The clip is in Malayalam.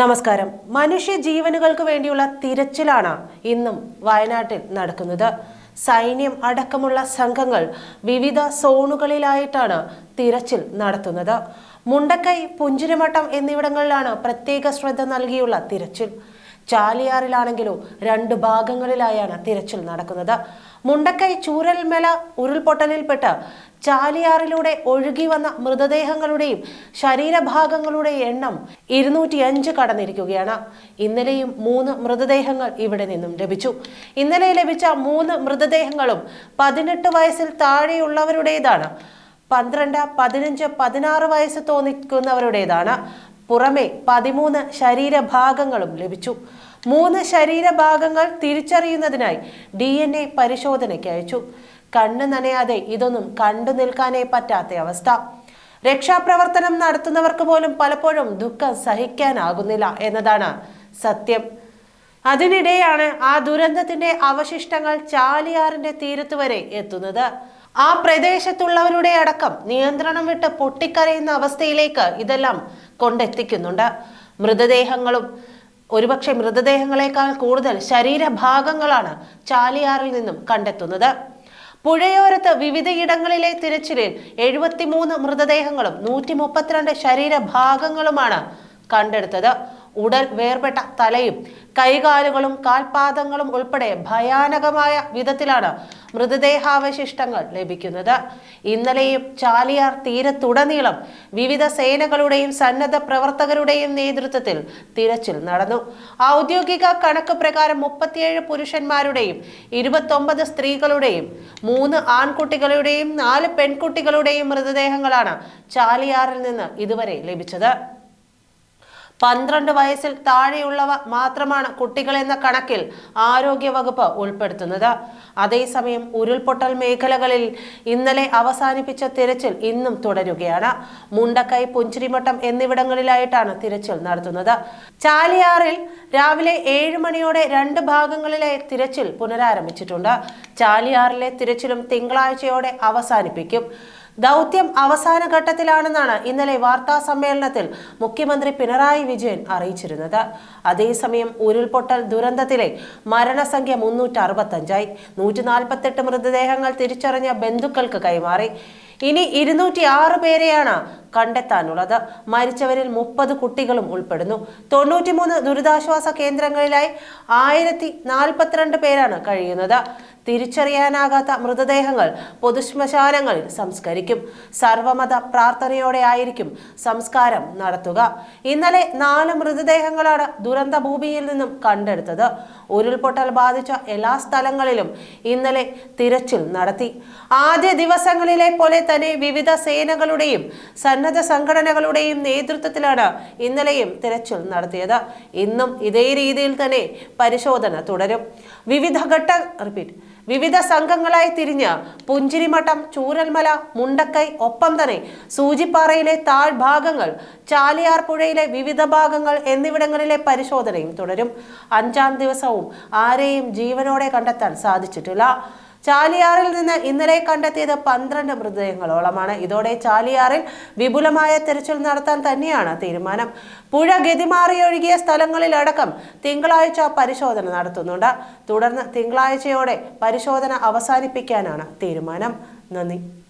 നമസ്കാരം. മനുഷ്യ ജീവനുകൾക്ക് വേണ്ടിയുള്ള തിരച്ചിലാണ് ഇന്നും വയനാട്ടിൽ നടക്കുന്നത്. സൈന്യം അടക്കമുള്ള സംഘങ്ങൾ വിവിധ സോണുകളിലായിട്ടാണ് തിരച്ചിൽ നടത്തുന്നത്. മുണ്ടക്കൈ പുഞ്ചിരിമട്ടം എന്നിവിടങ്ങളിലാണ് പ്രത്യേക ശ്രദ്ധ നൽകിയുള്ള തിരച്ചിൽ. ചാലിയാറിലാണെങ്കിലോ രണ്ട് ഭാഗങ്ങളിലായാണ് തിരച്ചിൽ നടക്കുന്നത്. മുണ്ടക്കൈ ചൂരൽമല ഉരുൾപൊട്ടലിൽപ്പെട്ട് ചാലിയാറിലൂടെ ഒഴുകി വന്ന മൃതദേഹങ്ങളുടെയും ശരീരഭാഗങ്ങളുടെ എണ്ണം ഇരുന്നൂറ്റി അഞ്ച് കടന്നിരിക്കുകയാണ്. ഇന്നലെയും മൂന്ന് മൃതദേഹങ്ങൾ ഇവിടെ നിന്നും ലഭിച്ചു. ഇന്നലെ ലഭിച്ച മൂന്ന് മൃതദേഹങ്ങളും പതിനെട്ട് വയസ്സിൽ താഴെയുള്ളവരുടേതാണ്. പന്ത്രണ്ട് പതിനഞ്ച് പതിനാറ് വയസ്സ് തോന്നിക്കുന്നവരുടേതാണ്. പുറമെ പതിമൂന്ന് ശരീരഭാഗങ്ങളും ലഭിച്ചു. മൂന്ന് ശരീരഭാഗങ്ങൾ തിരിച്ചറിയുന്നതിനായി ഡി പരിശോധനയ്ക്ക് അയച്ചു. കണ്ണ് നനയാതെ ഇതൊന്നും കണ്ടു നിൽക്കാനേ പറ്റാത്ത അവസ്ഥ. രക്ഷാപ്രവർത്തനം നടത്തുന്നവർക്ക് പോലും പലപ്പോഴും ദുഃഖം സഹിക്കാനാകുന്നില്ല എന്നതാണ് സത്യം. അതിനിടെയാണ് ആ ദുരന്തത്തിന്റെ അവശിഷ്ടങ്ങൾ ചാലിയാറിന്റെ തീരത്ത് വരെ എത്തുന്നത്. ആ പ്രദേശത്തുള്ളവരുടെ അടക്കം നിയന്ത്രണം വിട്ട് പൊട്ടിക്കരയുന്ന അവസ്ഥയിലേക്ക് ഇതെല്ലാം കൊണ്ടെത്തിക്കുന്നുണ്ട്. മൃതദേഹങ്ങളും ഒരുപക്ഷെ മൃതദേഹങ്ങളെക്കാൾ കൂടുതൽ ശരീരഭാഗങ്ങളാണ് ചാലിയാറിൽ നിന്നും കണ്ടെത്തുന്നത്. പുഴയോരത്ത് വിവിധയിടങ്ങളിലെ തിരച്ചിലിൽ എഴുപത്തിമൂന്ന് മൃതദേഹങ്ങളും നൂറ്റി മുപ്പത്തിരണ്ട് ശരീരഭാഗങ്ങളുമാണ് കണ്ടെടുത്തത്. ഉടൽ വേർപെട്ട തലയും കൈകാലുകളും കാൽപാദങ്ങളും ഉൾപ്പെടെ ഭയാനകമായ വിധത്തിലാണ് മൃതദേഹാവശിഷ്ടങ്ങൾ ലഭിക്കുന്നത്. ഇന്നലെയും ചാലിയാർ തീരത്തുടനീളം വിവിധ സേനകളുടെയും സന്നദ്ധ പ്രവർത്തകരുടെയും നേതൃത്വത്തിൽ തിരച്ചിൽ നടന്നു. ഔദ്യോഗിക കണക്ക് പ്രകാരം മുപ്പത്തിയേഴ് പുരുഷന്മാരുടെയും ഇരുപത്തൊമ്പത് സ്ത്രീകളുടെയും മൂന്ന് ആൺകുട്ടികളുടെയും നാല് പെൺകുട്ടികളുടെയും മൃതദേഹങ്ങളാണ് ചാലിയാറിൽ നിന്ന് ഇതുവരെ ലഭിച്ചത്. പന്ത്രണ്ട് വയസ്സിൽ താഴെയുള്ളവ മാത്രമാണ് കുട്ടികളെന്ന കണക്കിൽ ആരോഗ്യവകുപ്പ് ഉൾപ്പെടുത്തുന്നത്. അതേസമയം ഉരുൾപൊട്ടൽ മേഖലകളിൽ ഇന്നലെ അവസാനിപ്പിച്ച തിരച്ചിൽ ഇന്നും തുടരുകയാണ്. മുണ്ടക്കൈ പുഞ്ചിരിമട്ടം എന്നിവിടങ്ങളിലായിട്ടാണ് തിരച്ചിൽ നടത്തുന്നത്. ചാലിയാറിൽ രാവിലെ ഏഴ് മണിയോടെ രണ്ട് ഭാഗങ്ങളിലെ തിരച്ചിൽ പുനരാരംഭിച്ചിട്ടുണ്ട്. ചാലിയാറിലെ തിരച്ചിലും തിങ്കളാഴ്ചയോടെ അവസാനിപ്പിക്കും. ദൗത്യം അവസാന ഘട്ടത്തിലാണെന്നാണ് ഇന്നലെ വാർത്താ സമ്മേളനത്തിൽ മുഖ്യമന്ത്രി പിണറായി വിജയൻ അറിയിച്ചിരുന്നത്. അതേസമയം ഉരുൾപൊട്ടൽ ദുരന്തത്തിലെ മരണസംഖ്യ മുന്നൂറ്റി അറുപത്തഞ്ചായി നൂറ്റി നാൽപ്പത്തെട്ട് മൃതദേഹങ്ങൾ തിരിച്ചറിഞ്ഞ ബന്ധുക്കൾക്ക് കൈമാറി. ഇനി ഇരുന്നൂറ്റി ആറ് പേരെയാണ് കണ്ടെത്താനുള്ളത്. മരിച്ചവരിൽ മുപ്പത് കുട്ടികളും ഉൾപ്പെടുന്നു. തൊണ്ണൂറ്റിമൂന്ന് ദുരിതാശ്വാസ കേന്ദ്രങ്ങളിലായി ആയിരത്തി നാൽപ്പത്തിരണ്ട് പേരാണ് കഴിയുന്നത്. തിരിച്ചറിയാനാകാത്ത മൃതദേഹങ്ങൾ പൊതുശ്മശാനങ്ങളിൽ സംസ്കരിക്കും. സർവമത പ്രാർത്ഥനയോടെ ആയിരിക്കും സംസ്കാരം നടത്തുക. ഇന്നലെ നാല് മൃതദേഹങ്ങളാണ് ദുരന്ത ഭൂമിയിൽ നിന്നും കണ്ടെടുത്തത്. ഉരുൾപൊട്ടൽ ബാധിച്ച എല്ലാ സ്ഥലങ്ങളിലും ഇന്നലെ തിരച്ചിൽ നടത്തി. ആദ്യ ദിവസങ്ങളിലെ പോലെ തന്നെ വിവിധ സേനകളുടെയും സന്നദ്ധ സംഘടനകളുടെയും നേതൃത്വത്തിലാണ് ഇന്നലെയും തിരച്ചിൽ നടത്തിയത്. ഇന്നും ഇതേ രീതിയിൽ തന്നെ പരിശോധന തുടരും. വിവിധ ഘട്ട റിപ്പീറ്റ് വിവിധ സംഘങ്ങളായി തിരിഞ്ഞ് പുഞ്ചിരിമഠം ചൂരൽമല മുണ്ടക്കൈ ഒപ്പം തന്നെ സൂചിപ്പാറയിലെ താഴ്ഭാഗങ്ങൾ ചാലിയാർ പുഴയിലെ വിവിധ ഭാഗങ്ങൾ എന്നിവിടങ്ങളിലെ പരിശോധനയും തുടരും. അഞ്ചാം ദിവസവും ആരെയും ജീവനോടെ കണ്ടെത്താൻ സാധിച്ചിട്ടില്ല. ചാലിയാറിൽ നിന്ന് ഇന്നലെ കണ്ടെത്തിയത് പന്ത്രണ്ട് മൃതദേഹങ്ങളോളമാണ്. ഇതോടെ ചാലിയാറിൽ വിപുലമായ തെരച്ചിൽ നടത്താൻ തന്നെയാണ് തീരുമാനം. പുഴ ഗതിമാറിയൊഴുകിയ സ്ഥലങ്ങളിലടക്കം തിങ്കളാഴ്ച പരിശോധന നടത്തുന്നുണ്ട്. തുടർന്ന് തിങ്കളാഴ്ചയോടെ പരിശോധന അവസാനിപ്പിക്കാനാണ് തീരുമാനം. നന്ദി.